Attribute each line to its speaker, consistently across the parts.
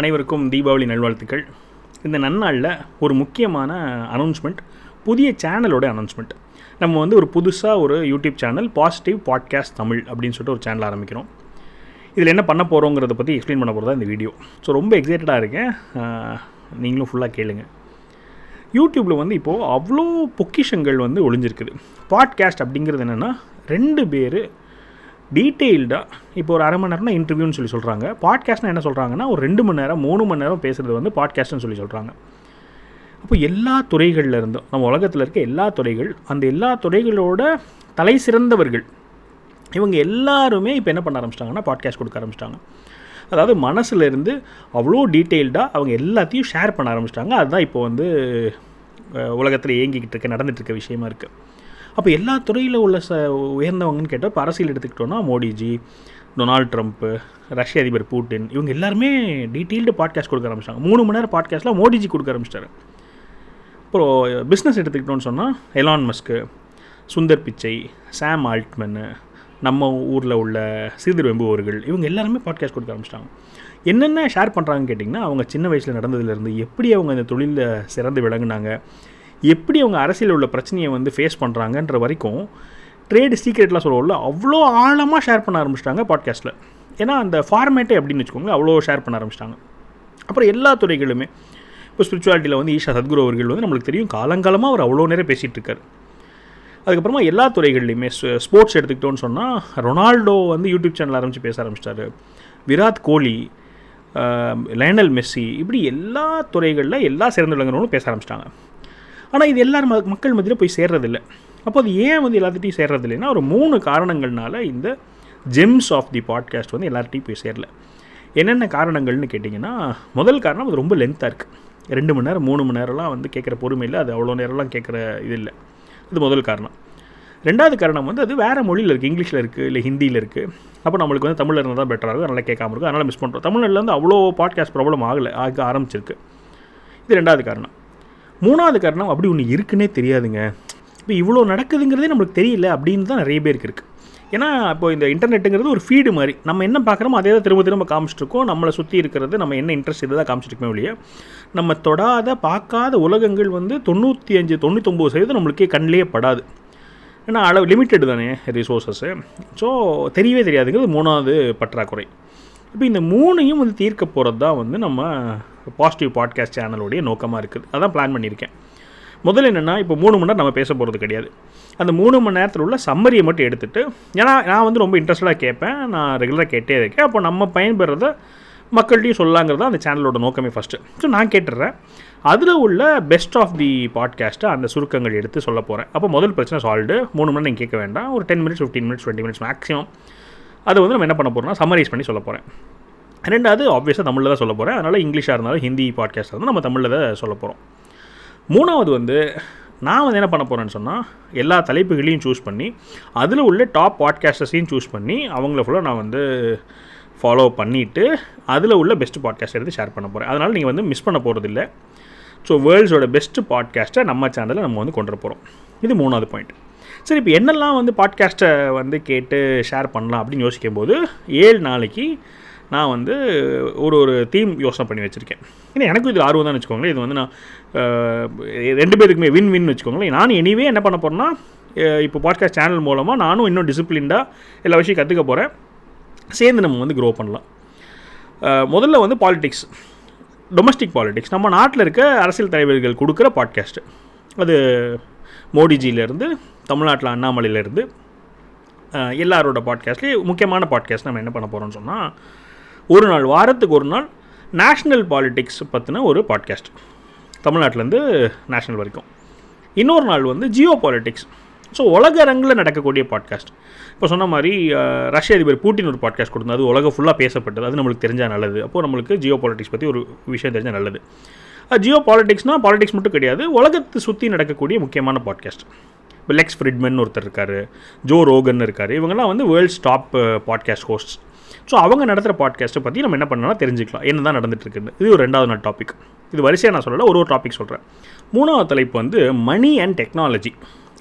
Speaker 1: அனைவருக்கும் தீபாவளி நல்வாழ்த்துக்கள். இந்த நன்னாளில் ஒரு முக்கியமான அனௌன்ஸ்மெண்ட் புதிய சேனலோட அனௌன்ஸ்மெண்ட் நம்ம வந்து ஒரு புதுசாக ஒரு YouTube channel positive podcast Tamil அப்படின்னு சொல்லிட்டு ஒரு சேனல் ஆரம்பிக்கிறோம். இதில் என்ன பண்ண போகிறோங்கிறத பற்றி எக்ஸ்பிளைன் பண்ண போகிறதா இந்த வீடியோ ஸோ ரொம்ப எக்ஸைட்டடாக இருக்கேன். நீங்களும் ஃபுல்லாக கேளுங்க. யூடியூப்பில் வந்து இப்போது அவ்வளோ பொக்கிஷங்கள் வந்து ஒளிஞ்சிருக்குது. பாட்காஸ்ட் அப்படிங்கிறது என்னென்னா ரெண்டு பேர் டீட்டெயில்டாக இப்போ ஒரு அரை மணி நேரம்னா இன்டர்வியூன்னு சொல்லி சொல்கிறாங்க பாட்காஸ்ட்னா என்ன சொல்கிறாங்கன்னா ஒரு ரெண்டு மணி நேரம் மூணு மணி நேரம் பேசுகிறது வந்து பாட்காஸ்ட்னு சொல்லி சொல்கிறாங்க அப்போ எல்லா துறைகளில் இருந்தும் நம்ம உலகத்தில் இருக்க எல்லா துறைகள் அந்த எல்லா துறைகளோட தலை சிறந்தவர்கள் இவங்க எல்லாருமே இப்போ என்ன பண்ண ஆரம்பிச்சிட்டாங்கன்னா பாட்காஸ்ட் கொடுக்க ஆரம்பிச்சிட்டாங்க. அதாவது மனசுலேருந்து அவ்வளோ டீட்டெயில்டாக அவங்க எல்லாத்தையும் ஷேர் பண்ண ஆரம்பிச்சிட்டாங்க. அதுதான் இப்போ வந்து உலகத்தில் இயங்கிக்கிட்டு இருக்க நடந்துட்டு இருக்க விஷயமா இருக்குது அப்போ எல்லா துறையில் உள்ள ச உயர்ந்தவங்கன்னு கேட்டால் இப்போ அரசியல் எடுத்துக்கிட்டோன்னா மோடிஜி டொனால்ட் ட்ரம்ப்பு ரஷ்ய அதிபர் பூட்டின் இவங்க எல்லாருமே டீட்டெயில்டு பாட்காஸ்ட் கொடுக்க ஆரம்பிச்சிட்டாங்க. மூணு மணி நேரம் பாட்காஸ்ட்டில் மோடிஜி கொடுக்க ஆரம்பிச்சிட்டாரு. அப்புறம் பிஸ்னஸ் எடுத்துக்கிட்டோன்னு சொன்னால் எலான் மஸ்க்கு சுந்தர் பிச்சை சாம் ஆல்ட்மன்னு நம்ம ஊரில் உள்ள சீதர் வெம்புவர்கள் இவங்க எல்லாருமே பாட்காஸ்ட் கொடுக்க ஆரம்பிச்சிட்டாங்க. என்னென்ன ஷேர் பண்ணுறாங்கன்னு கேட்டிங்கன்னா அவங்க சின்ன வயசில் நடந்ததுலேருந்து எப்படி அவங்க இந்த தொழிலில் சிறந்து விளங்குனாங்க எப்படி அவங்க அரசியல் உள்ள பிரச்சனையை வந்து ஃபேஸ் பண்ணுறாங்கன்ற வரைக்கும் ட்ரேடு சீக்ரெட்லாம் சொல்லுவோம்ல அவ்வளோ ஆழமாக ஷேர் பண்ண ஆரம்பிச்சிட்டாங்க பாட்காஸ்ட்டில் ஏன்னா அந்த ஃபார்மேட்டே அப்படின்னு வச்சுக்கோங்க அவ்வளோ ஷேர் பண்ண ஆரம்பிச்சிட்டாங்க. அப்புறம் எல்லா துறைகளுமே இப்போ ஸ்பிரிச்சுவாலிட்டியில் வந்து ஈஷா சத்குரு அவர்கள் வந்து நம்மளுக்கு தெரியும் காலங்காலமாக அவர் அவ்வளோ நேரம் பேசிகிட்டு இருக்காரு. அதுக்கப்புறமா எல்லா துறைகள்லையுமே ஸ்போர்ட்ஸ் எடுத்துக்கிட்டோன்னு சொன்னால் ரொனால்டோ வந்து யூடியூப் சேனல் ஆரம்பித்து பேச ஆரம்பிச்சிட்டாரு. விராட் கோலி லைனல் மெஸ்ஸி இப்படி எல்லா துறைகளில் எல்லா சிறந்த விளங்குறவங்களும் பேச ஆரம்பிச்சிட்டாங்க. ஆனால் இது எல்லாரும் ம- மக்கள் மத்தியில் போய் சேர்றதில்லை. அப்போ அது ஏன் வந்து எல்லாத்துட்டையும் சேர்றதில்லைனா ஒரு மூணு காரணங்கள்னால இந்த ஜெம்ஸ் ஆஃப் தி பாட்காஸ்ட் வந்து எல்லார்ட்டையும் போய் சேரல. என்னென்ன காரணங்கள்னு கேட்டிங்கன்னா முதல் காரணம் அது ரொம்ப லென்த்தாக இருக்குது ரெண்டு மணி நேரம் மூணு மணி நேரம்லாம் வந்து கேட்குற பொறுமை இல்லை அது அவ்வளோ நேரம்லாம் கேட்குற இது இல்லை. இது முதல் காரணம். ரெண்டாவது காரணம் வந்து அது வேறு மொழியில் இருக்குது இங்கிலீஷில் இருக்குது இல்லை ஹிந்தியில் இருக்குது அப்போ நம்மளுக்கு வந்து தமிழில் இருந்தால் தான் பெட்டராக இருக்கும் நல்லா கேட்காம இருக்கும் அதனால் மிஸ் பண்ணுறோம் தமிழ்நாட்டில் வந்து அவ்வளோ பாட்காஸ்ட் ப்ராப்ளம் ஆகலை ஆக ஆரம்பிச்சிருக்கு. இது ரெண்டாவது காரணம். மூணாவது காரணம் அப்படி ஒன்று இருக்குன்னே தெரியாதுங்க. இப்போ இவ்வளோ நடக்குதுங்கிறதே நம்மளுக்கு தெரியல அப்படின்னு தான் நிறைய பேருக்கு இருக்குது ஏன்னா இப்போ இந்த இன்டர்நெட்டுங்கிறது ஒரு ஃபீடு மாதிரி. நம்ம என்ன பார்க்குறோமோ அதே தான் திரும்ப திரும்ப காமிச்சிட்ருக்கோம் நம்மளை சுற்றி இருக்கிறது நம்ம என்ன இன்ட்ரெஸ்ட் இதை தான் காமிச்சிருக்கோமே ஒழிய நம்ம தொடாத பார்க்காத உலகங்கள் வந்து தொண்ணூற்றி அஞ்சு தொண்ணூத்தொம்பது சதவீதம் நம்மளுக்கே கண்ணிலே படாது. ஏன்னா அளவு லிமிட்டெட் தானே ரிசோர்ஸஸ்ஸு ஸோ தெரியவே தெரியாதுங்கிறது மூணாவது பற்றாக்குறை. இப்போ இந்த மூணையும் வந்து தீர்க்க போகிறது தான் வந்து நம்ம பாசிட்டிவ் பாட்காஸ்ட் சேனலுடைய நோக்கமாக இருக்குது. அதான் பிளான் பண்ணியிருக்கேன். முதல்ல என்னென்னா இப்போ மூணு மணி நேரம் நம்ம பேச போகிறது கிடையாது. அந்த மூணு மணி நேரத்தில் உள்ள சம்மரியை மட்டும் எடுத்துகிட்டு ஏன்னா நான் வந்து ரொம்ப இன்ட்ரெஸ்டடாக கேட்பேன். நான் ரெகுலராக கேட்டே இருக்கேன். அப்போ நம்ம பயன்பெறத மக்கள்கிட்டையும் சொல்லலாங்கிறது அந்த சேனலோட நோக்கமே ஃபஸ்ட்டு ஸோ நான் கேட்டுடுறேன் அதில் உள்ள பெஸ்ட் ஆஃப் தி பாட்காஸ்ட்டை அந்த சுருக்கங்கள் எடுத்து சொல்ல போகிறேன் அப்போ முதல் பிரச்சனை சால்வ்டு மூணு மணி நேரம் நீங்கள் கேட்க வேண்டாம். ஒரு ten minutes fifteen minutes twenty minutes maximum அதை வந்து நம்ம என்ன பண்ண போகிறோம்னா சம்மரைஸ் பண்ணி சொல்ல போகிறேன் ரெண்டாவது ஆப்வியஸாக தமிழில் தான் சொல்ல போகிறேன் அதனால் இங்கிலீஷாக இருந்தாலும் ஹிந்தி பாட்காஸ்ட் இருந்தாலும் நம்ம தமிழில் தான் சொல்ல போகிறோம் மூணாவது வந்து நான் வந்து என்ன பண்ண போகிறேன்னு சொன்னால் எல்லா தலைப்புகளையும் சூஸ் பண்ணி அதில் உள்ள டாப் பாட்காஸ்டர்ஸையும் சூஸ் பண்ணி அவங்கள ஃபுல்லாக நான் வந்து ஃபாலோ பண்ணிவிட்டு அதில் உள்ள பெஸ்ட் பாட்காஸ்ட் எடுத்து ஷேர் பண்ண போகிறேன் அதனால் நீங்கள் வந்து மிஸ் பண்ண போகிறதில்ல ஸோ வேர்ல்ட்ஸோட பெஸ்ட் பாட்காஸ்ட்டை நம்ம சேனலில் நம்ம வந்து கொண்டு போகிறோம் இது மூணாவது பாயிண்ட் சரி இப்போ என்னெல்லாம் வந்து பாட்காஸ்ட்டை வந்து கேட்டு ஷேர் பண்ணலாம் அப்படின்னு யோசிக்கும்போது ஏழு நாளைக்கு நான் வந்து ஒரு ஒரு தீம் யோசனை பண்ணி வச்சுருக்கேன். ஏன்னா எனக்கும் இது ஆர்வம் தான் வச்சுக்கோங்களேன். இது வந்து நான் ரெண்டு பேருக்குமே வின் வின் வச்சுக்கோங்களேன். நானும் எனிவே என்ன பண்ண போகிறேன்னா இப்போ பாட்காஸ்ட் சேனல் மூலமாக நானும் இன்னும் டிசிப்ளின்டாக எல்லா விஷயம் கற்றுக்க போகிறேன் சேர்ந்து நம்ம வந்து க்ரோ பண்ணலாம். முதல்ல வந்து பாலிடிக்ஸ் டொமஸ்டிக் பாலிடிக்ஸ் நம்ம நாட்டில் இருக்க அரசியல் தலைவர்கள் கொடுக்குற பாட்காஸ்ட்டு அது மோடிஜியிலேருந்து தமிழ்நாட்டில் அண்ணாமலையிலேருந்து எல்லாரோட பாட்காஸ்ட்லேயும் முக்கியமான பாட்காஸ்ட் நம்ம என்ன பண்ண போகிறோம்னு சொன்னால் ஒரு நாள் வாரத்துக்கு ஒரு நாள் நேஷ்னல் பாலிட்டிக்ஸ் பற்றின ஒரு பாட்காஸ்ட் தமிழ்நாட்டிலேருந்து நேஷ்னல் வரைக்கும். இன்னொரு நாள் வந்து ஜியோ பாலிட்டிக்ஸ் ஸோ உலக அரங்கில் நடக்கக்கூடிய பாட்காஸ்ட் இப்போ சொன்ன மாதிரி ரஷ்ய அதிபர் பூட்டின் ஒரு பாட்காஸ்ட் கொடுத்தது. அது உலகம் ஃபுல்லாக பேசப்பட்டது. அது நம்மளுக்கு தெரிஞ்சால் நல்லது. அப்போது நம்மளுக்கு ஜியோ பாலிட்டிக்ஸ் பற்றி ஒரு விஷயம் தெரிஞ்சால் நல்லது. ஜியோ பாலிட்டிக்ஸ்னால் பாலிடிக்ஸ் மட்டும் கிடையாது. உலகத்தை சுற்றி நடக்கக்கூடிய முக்கியமான பாட்காஸ்ட் இப்போ லெக்ஸ் ஃப்ரிட்மன் ஒருத்தர் இருக்கார். ஜோ ரோகன் இருக்கார். இவங்கெல்லாம் வந்து world's top podcast hosts so அவங்க நடத்துகிற பாட்காஸ்ட்டை பற்றி நம்ம என்ன பண்ணலாம் தெரிஞ்சுக்கலாம். என்ன தான் நடந்துட்டுருக்குன்னு. இது ஒரு ரெண்டாவது நாள் டாபிக் இது வரிசையாக நான் சொல்லலை ஒரு ஒரு டாபிக் சொல்கிறேன் மூணாவது தலைப்பு வந்து மணி அண்ட் டெக்னாலஜி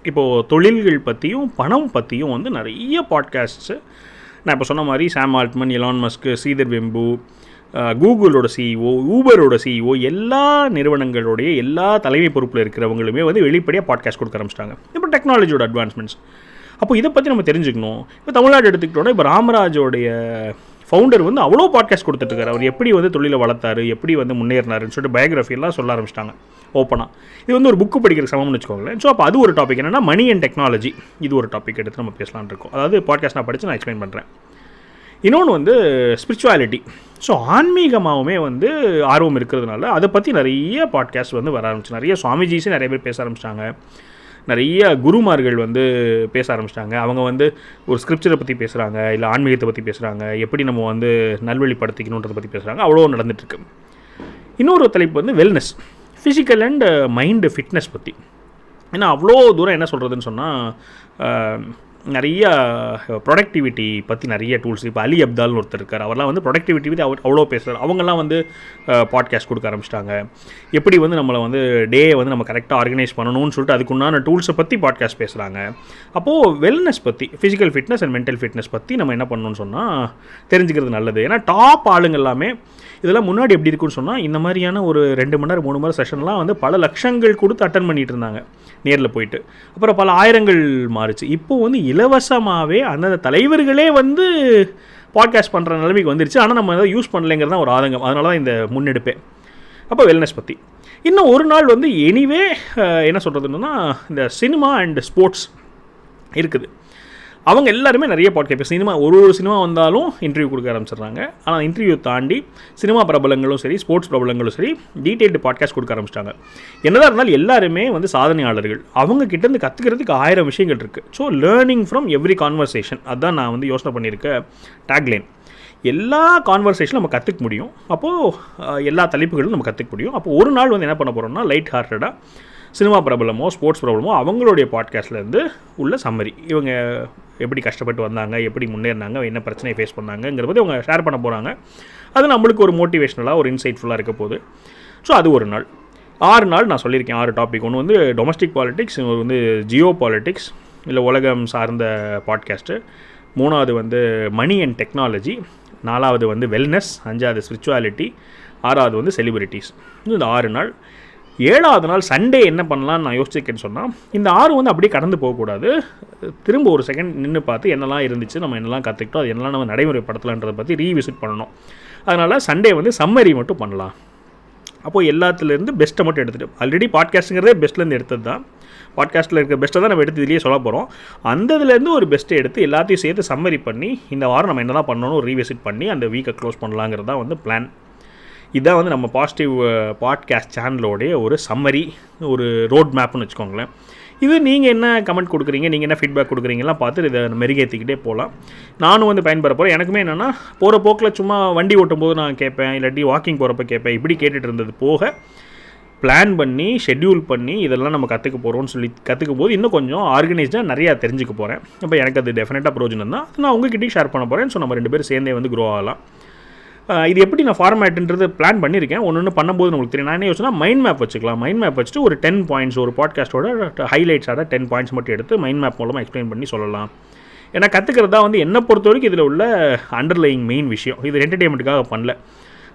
Speaker 1: இப்போது தொழில்கள் பற்றியும் பணம் பற்றியும் வந்து நிறைய பாட்காஸ்ட்ஸு நான் இப்போ சொன்ன மாதிரி Sam Altman Elon Musk Sridhar Vembu கூகுளோட CEO ஊபரோட சிஇஓ எல்லா நிறுவனங்களுடைய எல்லா தலைமை பொறுப்பில் இருக்கிறவங்களுமே வந்து வெளிப்படையாக பாட்காஸ்ட் கொடுக்க ஆரம்பிச்சிட்டாங்க. இப்போ டெக்னாலஜியோட அட்வான்ஸ்மெண்ட்ஸ் அப்போ இதை பற்றி நம்ம தெரிஞ்சுக்கணும். இப்போ தமிழ்நாடு எடுத்துக்கிட்டோன்னா இப்போ ராமராஜோடைய ஃபவுண்டர் வந்து அவ்வளோ பாட்காஸ்ட் கொடுத்துட்ருக்காரு அவர் எப்படி வந்து தொழிலை வளர்த்தாரு எப்படி வந்து முன்னேறினாருன்னு சொல்லிட்டு பயோகிராஃபிலாம் சொல்ல ஆரம்பிச்சிட்டாங்க ஓப்பனாக இது வந்து ஒரு புக்கு படிக்கிற சமம்னு வச்சுக்கோங்களேன். ஸோ அப்போ அது ஒரு டாபிக் என்னென்னா மணி அண்ட் டெக்னாலஜி இது ஒரு டாபிக் எடுத்து நம்ம பேசலான் இருக்கோம். அதாவது பாட்காஸ்ட் நான் படித்து நான் எக்ஸ்பிளைன் பண்ணுறேன் இன்னொன்று வந்து ஸ்பிரிச்சுவாலிட்டி ஸோ ஆன்மீகமாகவுமே வந்து ஆர்வம் இருக்கிறதுனால அதை பற்றி நிறைய பாட்காஸ்ட் வந்து வர ஆரம்பிச்சு நிறைய சுவாமிஜிஸே நிறைய பேர் பேச ஆரம்பிச்சிட்டாங்க. நிறைய குருமார்கள் வந்து பேச ஆரம்பிச்சிட்டாங்க. அவங்க வந்து ஒரு ஸ்கிரிப்சரை பற்றி பேசுகிறாங்க இல்லை ஆன்மீகத்தை பற்றி பேசுகிறாங்க எப்படி நம்ம வந்து நல்வழிப்படுத்திக்கணுன்றதை பற்றி பேசுகிறாங்க அவ்வளோ நடந்துட்டுருக்கு. இன்னொரு தலைப்பு வந்து wellness physical and mind fitness பற்றி ஏன்னா அவ்வளோ தூரம் என்ன சொல்கிறதுன்னு சொன்னால் நிறைய ப்ரொடக்டிவிட்டி பற்றி நிறைய டூல்ஸ் இப்போ அலி அப்தால்னு ஒருத்தர் இருக்கார். அவர்லாம் வந்து ப்ரொடக்டிவிட்டி பற்றி அவர் அவ்வளோ பேசுகிறார் அவங்கெல்லாம் வந்து பாட்காஸ்ட் கொடுக்க ஆரம்பிச்சிட்டாங்க. எப்படி வந்து நம்மளை வந்து டே வந்து நம்ம கரெக்டாக ஆர்கனைஸ் பண்ணணும்னு சொல்லிட்டு அதுக்குண்டான டூல்ஸை பற்றி பாட்காஸ்ட் பேசுகிறாங்க அப்போது வெல்னஸ் பற்றி physical fitness and mental fitness பற்றி நம்ம என்ன பண்ணணும்னு சொன்னால் தெரிஞ்சுக்கிறது நல்லது. ஏன்னா டாப் ஆளுங்க எல்லாமே இதெல்லாம் முன்னாடி எப்படி இருக்குன்னு சொன்னால் இந்த மாதிரியான ஒரு ரெண்டு மணி நேரம் மூணு மணி நேரம் செஷன்லாம் வந்து பல லட்சங்கள் கொடுத்து அட்டன் பண்ணிட்டு இருந்தாங்க. நேரில் போயிட்டு. அப்புறம் பல ஆயிரங்கள் மாறுச்சு. இப்போ வந்து இலவசமாகவே அந்தந்த தலைவர்களே வந்து பாட்காஸ்ட் பண்ணுற நிலைமைக்கு வந்துருச்சு. ஆனால் நம்ம எதாவது யூஸ் பண்ணலைங்கிறது தான் ஒரு ஆதங்கம். அதனால தான் இந்த முன்னெடுப்பே. அப்போ வெல்னஸ் பற்றி இன்னும் ஒரு நாள் வந்து எனிவே என்ன சொல்கிறதுன்னா இந்த சினிமா அண்ட் ஸ்போர்ட்ஸ் இருக்குது. அவங்க எல்லாருமே நிறைய பாட்காஸ்ட் இப்போ சினிமா ஒரு ஒரு சினிமா வந்தாலும் இன்டர்வியூ கொடுக்க ஆரம்பிச்சிடுறாங்க. ஆனால் இன்டர்வியூ தாண்டி சினிமா பிரபலங்களும் சரி ஸ்போர்ட்ஸ் பிரபலங்களும் சரி டீட்டெயில்டு பாட்காஸ்ட் கொடுக்க ஆரம்பிச்சிட்டாங்க. என்னதான் இருந்தாலும் எல்லாருமே வந்து சாதனையாளர்கள். அவங்க கிட்டேருந்து கற்றுக்கிறதுக்கு ஆயிரம் விஷயங்கள் இருக்குது so learning from every conversation அதுதான் நான் வந்து யோசனை பண்ணியிருக்க டேக்லைன் எல்லா கான்வர்சேஷனும் நம்ம கற்றுக்க முடியும். அப்போது எல்லா தலைப்புகளும் நம்ம கற்றுக்க முடியும். அப்போ ஒரு நாள் வந்து என்ன பண்ண போகிறோம்னா லைட் ஹார்ட்டடாக சினிமா பிரபலமோ ஸ்போர்ட்ஸ் பிரபலமோ அவங்களுடைய பாட்காஸ்ட்லேருந்து உள்ள சம்மரி இவங்க எப்படி கஷ்டப்பட்டு வந்தாங்க எப்படி முன்னேறினாங்க என்ன பிரச்சனையை ஃபேஸ் பண்ணாங்கங்கிற பற்றி அவங்க ஷேர் பண்ண போகிறாங்க அது நம்மளுக்கு ஒரு மோட்டிவேஷ்னலாக ஒரு இன்சைட்ஃபுல்லாக இருக்க போகுது. ஸோ அது ஒரு நாள். ஆறு நாள் நான் சொல்லியிருக்கேன் ஆறு டாபிக் ஒன்று வந்து டொமஸ்டிக் பாலிட்டிக்ஸ் ஒரு வந்து ஜியோ பாலிட்டிக்ஸ் இல்லை உலகம் சார்ந்த பாட்காஸ்ட்டு மூணாவது வந்து மணி அண்ட் டெக்னாலஜி நாலாவது வந்து வெல்னஸ் அஞ்சாவது ஸ்பிரிச்சுவாலிட்டி ஆறாவது வந்து செலிபிரிட்டிஸ் இந்த ஆறு நாள். ஏழாவது நாள் சண்டே என்ன பண்ணலாம்னு நான் யோசிச்சிருக்கேன்னு சொன்னால் இந்த ஆறு வந்து அப்படியே கடந்து போகக்கூடாது. திரும்ப ஒரு செகண்ட் நின்று பார்த்து என்னெல்லாம் இருந்துச்சு நம்ம என்னெல்லாம் கற்றுக்கிட்டோம் அது என்னெல்லாம் நம்ம நடைமுறைப்படுத்தலான்றதை பற்றி ரீவிசிட் பண்ணணும். அதனால் சண்டே வந்து சம்மரி மட்டும் பண்ணலாம். அப்போது எல்லாத்துலேருந்து பெஸ்ட்டை மட்டும் எடுத்துகிட்டு ஆல்ரெடி பாட்காஸ்ட்டுங்கிறதே பெஸ்ட்லேருந்து எடுத்தது தான் பாட்காஸ்ட்டில் இருக்க பெஸ்ட்டை தான் நம்ம எடுத்து இதுலேயே சொல்ல போகிறோம் அந்த இதுலேருந்து ஒரு பெஸ்ட்டை எடுத்து எல்லாத்தையும் சேர்த்து சம்மரி பண்ணி இந்த வாரம் நம்ம என்ன தான் பண்ணணும் ரீவிசிட் பண்ணி அந்த வீக்கை க்ளோஸ் பண்ணலாங்கிறது தான் வந்து பிளான் இதான் வந்து நம்ம பாசிட்டிவ் பாட்காஸ்ட் சேனலோடைய ஒரு சம்மரி ஒரு ரோட் மேப்னு வச்சுக்கோங்களேன். இது நீங்கள் என்ன கமெண்ட் கொடுக்குறீங்க நீங்கள் என்ன ஃபீட்பேக் கொடுக்குறீங்கலாம் பார்த்து இதை மெருகேற்றிக்கிட்டே போகலாம். நானும் வந்து பயன்பெற போகிறேன் எனக்குமே என்னென்னா போகிற போக்கில் சும்மா வண்டி ஓட்டும் போது நான் கேட்பேன் இல்லாட்டி வாக்கிங் போகிறப்ப கேட்பேன். இப்படி கேட்டுட்டு இருந்தது போக பிளான் பண்ணி ஷெட்யூல் பண்ணி இதெல்லாம் நம்ம கற்றுக்க போகிறோம்னு சொல்லி கற்றுக்கும் போது இன்னும் கொஞ்சம் ஆர்கனைஸ்டாக நிறையா தெரிஞ்சுக்க போகிறேன் அப்போ எனக்கு அது டெஃபினட்டாக பிரோஜனம் தான். நான் உங்ககிட்டயும் ஷேர் பண்ண போகிறேன் ஸோ நம்ம ரெண்டு பேரும் சேர்ந்தே வந்து க்ரோ ஆகலாம். இது எப்படி நான் ஃபார்மேட்டுன்றது பிளான் பண்ணியிருக்கேன். ஒன்று ஒன்று பண்ணும்போது உங்களுக்கு தெரியும். நான் என்ன யோசனா மைண்ட் மேப் வச்சுக்கலாம். மைண்ட் மேப் வச்சுட்டு ஒரு டென் பாயிண்ட்ஸ் ஒரு பாட்காஸ்ட்டோட ஹைலைட்ஸாக டென் பாயிண்ட்ஸ் மட்டும் எடுத்து மைண்ட் மேப் மூலமாக எக்ஸ்பிளைன் பண்ணி சொல்லலாம். ஏன்னா கற்றுக்கிறதா வந்து என்னை பொறுத்த வரைக்கும் இதில் உள்ள அண்டர்லையிங் மெயின் விஷயம். இது என்டர்டெயின்மெண்ட்டுக்காக பண்ணல.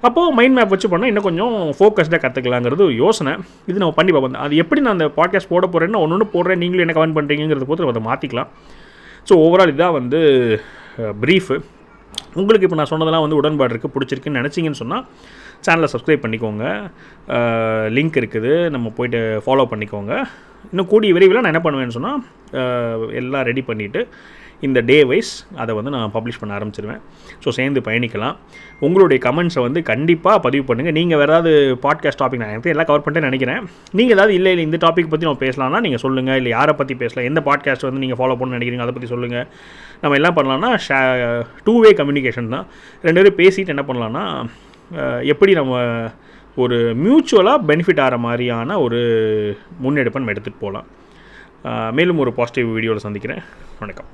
Speaker 1: அப்போது மைண்ட் மேப் வச்சு பண்ணால் இன்னும் கொஞ்சம் ஃபோக்கஸ்டாக கற்றுக்கலாங்கிறது யோசனை. இது நம்ம பண்ணி பார்ப்போம். அது எப்படி நான் அந்த பாட்காஸ்ட் போட போகிறேன்னா ஒன்று ஒன்று போடுறேன் நீங்களும் என்ன கமெண்ட் பண்ணுறீங்கிறத பொறுத்து அதை மாற்றிக்கலாம் ஸோ ஓவரால் இதுதான் வந்து ப்ரீஃபு உங்களுக்கு இப்போ நான் சொன்னதெல்லாம் வந்து உடன்பாடு இருக்குது பிடிச்சிருக்குன்னு நினச்சிங்கன்னு சொன்னால் சேனலை சப்ஸ்கிரைப் பண்ணிக்கோங்க. லிங்க் இருக்குது. நம்ம போய்ட்டு ஃபாலோ பண்ணிக்கோங்க. இன்னும் கூடிய விரைவில் நான் என்ன பண்ணுவேன்னு சொன்னால் எல்லாம் ரெடி பண்ணிவிட்டு இந்த டே வைஸ் அதை வந்து நான் பப்ளிஷ் பண்ண ஆரம்பிச்சிருவேன். ஸோ சேர்ந்து பயணிக்கலாம். உங்களுடைய கமெண்ட்ஸை வந்து கண்டிப்பாக பதிவு பண்ணுங்கள் நீங்கள் வேறு ஏதாவது பாட்காஸ்ட் டாபிக் நான் எனக்கு எல்லாம் கவர் பண்ணிட்டேன்னு நினைக்கிறேன். நீங்கள் ஏதாவது இல்லை இல்லை இந்த டாபிக் பற்றி நம்ம பேசலாம்னா நீங்கள் சொல்லுங்கள் இல்லை யாரை பற்றி பேசலாம் எந்த பாட்காஸ்ட் வந்து நீங்கள் ஃபாலோ பண்ண நினைக்கிறீங்க அதை பற்றி சொல்லுங்கள் நம்ம எல்லாம் பண்ணலாம்னா ஷே டூ வே கம்யூனிகேஷன் தான். ரெண்டு பேரும் பேசிட்டு என்ன பண்ணலான்னா எப்படி நம்ம ஒரு மியூச்சுவலாக பெனிஃபிட் ஆகிற மாதிரியான ஒரு முன்னெடுப்பை நம்ம எடுத்துகிட்டு போகலாம். மேலும் ஒரு பாசிட்டிவ் வீடியோவில் சந்திக்கிறேன். வணக்கம்.